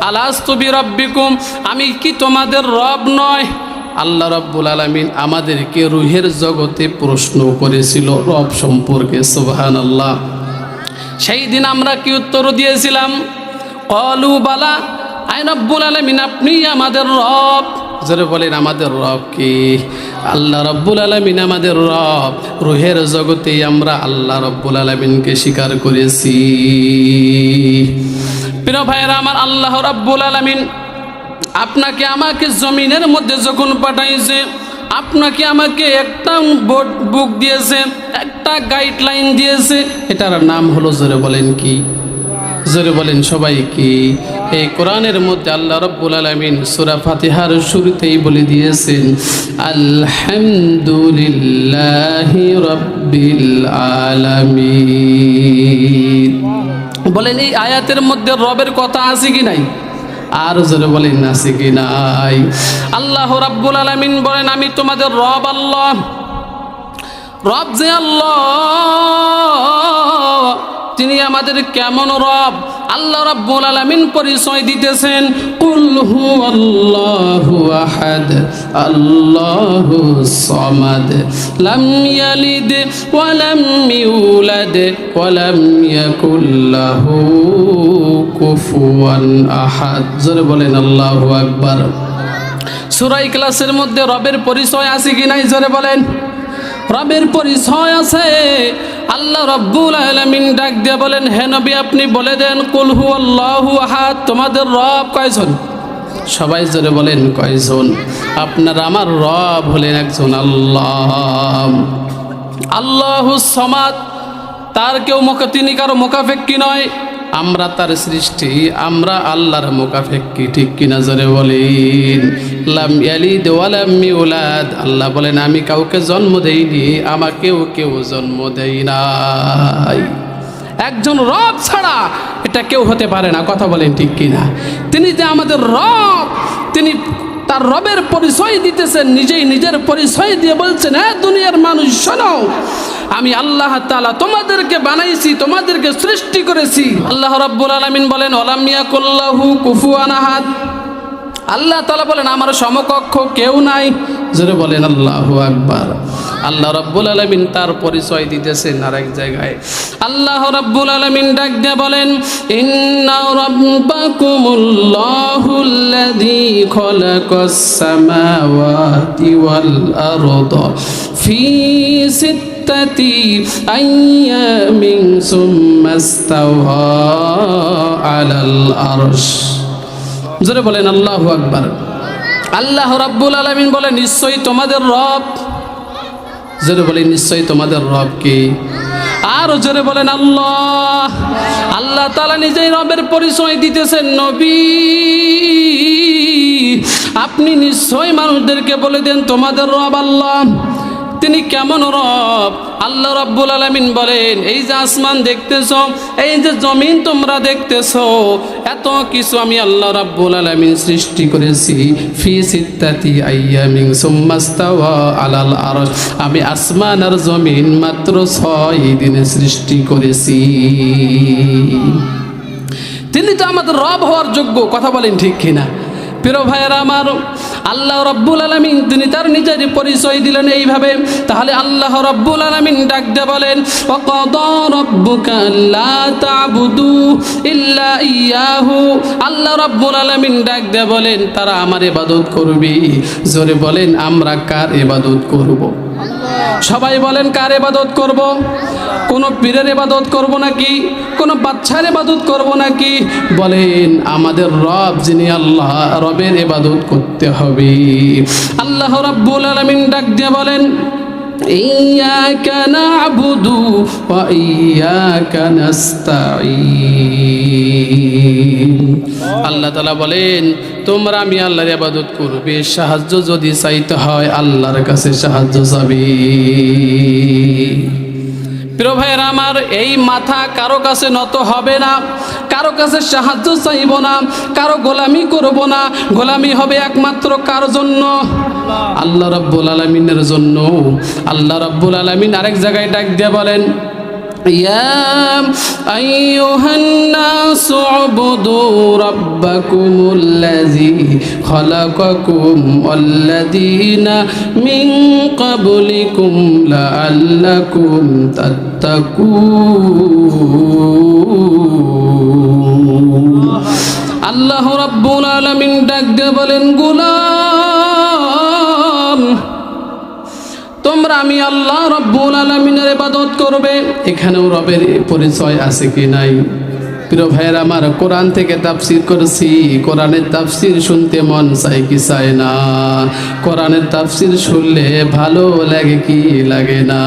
আলাস্তবি রব্বিকুম আমি কি তোমাদের রব নয়? আল্লাহ রব্বুল আলমিন আমাদেরকে রুহের জগতে প্রশ্ন করেছিল রব সম্পর্কে সুবহান আল্লাহ সেই দিন আমরা কি উত্তর দিয়েছিলাম? কলু বালা আই রব্বুল আলমিন, আপনি আমাদের রব। জোরে বলেন, আমাদের রব কি? আল্লাহ রব্বুল আলমিন আমাদের রব। রুহের জগতেই আমরা আল্লাহ রব্বুল আলমিনকে স্বীকার করেছি। প্রিয় ভাইয়েরা, আমার আল্লাহ রব্বুল আলমিন আপনাকে আমাকে জমিনের মধ্যে যখন পাঠাইছে, আপনাকে আমাকে একটা বোর্ড বুক দিয়েছে, একটা গাইডলাইন দিয়েছে। এটার নাম হলো জোরে বলেন কি? জোরে বলেন সবাই কি? এই কোরআনের মধ্যে আল্লাহ রব্বুল আলমিন সুরা ফাতিহার শুরুতেই বলে দিয়েছেন, আলহামদুলিল্লাহি রব্বিল আলামিন। বলেন, এই আয়াতের মধ্যে রবের কথা আছে কি নাই? আর জোরে বলেন, আছে কি নাই? আল্লাহ রাব্বুল আলামিন বলেন, আমি তোমাদের রব আল্লাহ। রব যে আল্লাহ। তিনি আমাদের কেমন রব? আল্লাহ রাব্বুল আলামিন পরিচয় দিতেছেন, কুল হু আল্লাহু আহাদ, আল্লাহু সামাদ। লাম ইয়ালিদ ওয়া লাম ইউলাদ। বলেন, আল্লাহু আকবার। সূরা ইখলাসের মধ্যে রবের পরিচয় আছে কি নাই? জোরে বলেন। রবের পরিচয় আছে। আল্লাহ রব্বুল আলমিন ডাক দিয়ে বলেন, হে নবী, আপনি বলে দেন কুলহু আল্লাহু আহাদ। তোমাদের রব কয়জন? সবাই জোরে বলেন, কয়জন? আপনার আমার রব হলেন একজন আল্লাহ। আল্লাহু সমাদ। তার কেউ মুখা তিনি কারও মোকাফেক্কি নয়। আমরা তার সৃষ্টি, আমরা আল্লাহর মোকাফেক্কি ঠিক কিনা জোরে বলেন? আল্লাহ বলেন, আমি কাউকে জন্ম দেইনি আমাকেও কেউ জন্ম দেই নাই। একজন রব ছাড়া এটা কেউ হতে পারে না, কথা বলেন ঠিক কিনা তিনি যে আমাদের রব, তিনি তার রবের পরিচয় দিতেছেন, নিজেই নিজের পরিচয় দিয়ে বলছেন হ্যাঁ দুনিয়ার মানুষ, শোনো আমি আল্লাহ তালা তোমাদেরকে বানাইছি, তোমাদেরকে সৃষ্টি করেছি। আল্লাহ রব্বুল আলমিন বলেন অলামিয়া কুল্লাহু কুফুয়ান আহাদ। আল্লাহ তালা বলেন, আমার সমকক্ষ কেউ নাই। জোরে বলেন, আল্লাহ আকবার। আল্লাহ রব্বুল আলমিন তার পরিচয় দিতেছেন আর এক জায়গায়। আল্লাহ রব্বুল আলমিন ডাক দিয়ে বলেন, ইন্না সিত্তাতি আইয়ামিন সুম্মা ইস্তাওয়া আলাল আরশ জোরে বলেন, আল্লাহু আকবার। আল্লাহ রাব্বুল আলামিন বলে নিশ্চয়ই তোমাদের রব। জোরে বলেন, নিশ্চয়ই তোমাদের রব কি? আর জোরে বলেন, আল্লাহ। আল্লাহ তালা নিজেই রবের পরিচয় দিতেছেন, নবী। আপনি নিশ্চয়ই মানুষদেরকে বলে দেন, তোমাদের রব আল্লাহ। তিনি কেমন রব? আল্লাহ রব্বুল আলমিন বলেন, এই যে আসমান দেখতেছ, এই যে জমিন তোমরা দেখতেছ, এত কিছু আমি আল্লাহ রব্বুল আলমিন সৃষ্টি করেছি। ফি সিত্তাতি আইয়ামিন সুম্মাস্তাওয়া আলাল আরশ। আমি আসমান আর জমিন মাত্র ছয় দিনে সৃষ্টি করেছি। তিনি তো আমাদের রব হওয়ার যোগ্য, কথা বলেন ঠিক কিনা? প্রিয় ভাইয়েরা আমার আল্লাহ রব্বুল আলমিন, তিনি তার নিজের পরিচয় দিলেন এইভাবে। তাহলে আল্লাহ রব্বুল আলমিন ডাকতে বলেন আল্লাহ রব্বুল আলমিন ডাকতে বলেন, তারা আমার এবাদত করবে। জোরে বলেন, আমরা কার এবাদত করব? সবাই বলেন কার এবাদত করব। কোনো পীরের এবাদত করব নাকি কোনো বাচ্চার এবাদত করব নাকি বলেন আমাদের রব যিনি আল্লাহ রবের এবাদত করতে হবে আল্লাহ রাব্বুল আলামিন ডাক দিয়ে বলেন إياك نعبد وإياك نستعين আল্লাহ তালা বলেন তোমরা আমি আল্লাহর ইবাদত করবে। সাহায্য যদি চাইতে হয়, আল্লাহর কাছে সাহায্য চাবি। প্রিয় ভাইয়ের, আমার এই মাথা কারও কাছে নত হবে না, কারও কাছে সাহায্য চাইব না, কারও গোলামি করব না। গোলামি হবে একমাত্র কার জন্য? আল্লাহ রাব্বুল আলমিনের জন্য। আল্লাহ রাব্বুল আলমিন আরেক জায়গায় ডাক দিয়ে বলেন يا أيها الناس اعبدوا ربكم الذي خلقكم والذين من قبلكم لعلكم تتقون আল্লাহ রাব্বুল আলামিন ডাক দিয়ে বলেন গুলাম তোমরা আমি আল্লাহ রব্বুল আলমিনের ইবাদত করবে। এখানেও রবের পরিচয় আছে কি নাই? প্রিয় ভাইয়ের, আমার কোরআন থেকে তাফসির করেছি। কোরআনের তাফসির শুনতে মন চাই কি চায় না? কোরআনের তাফসির শুনলে ভালো লাগে কি লাগে না?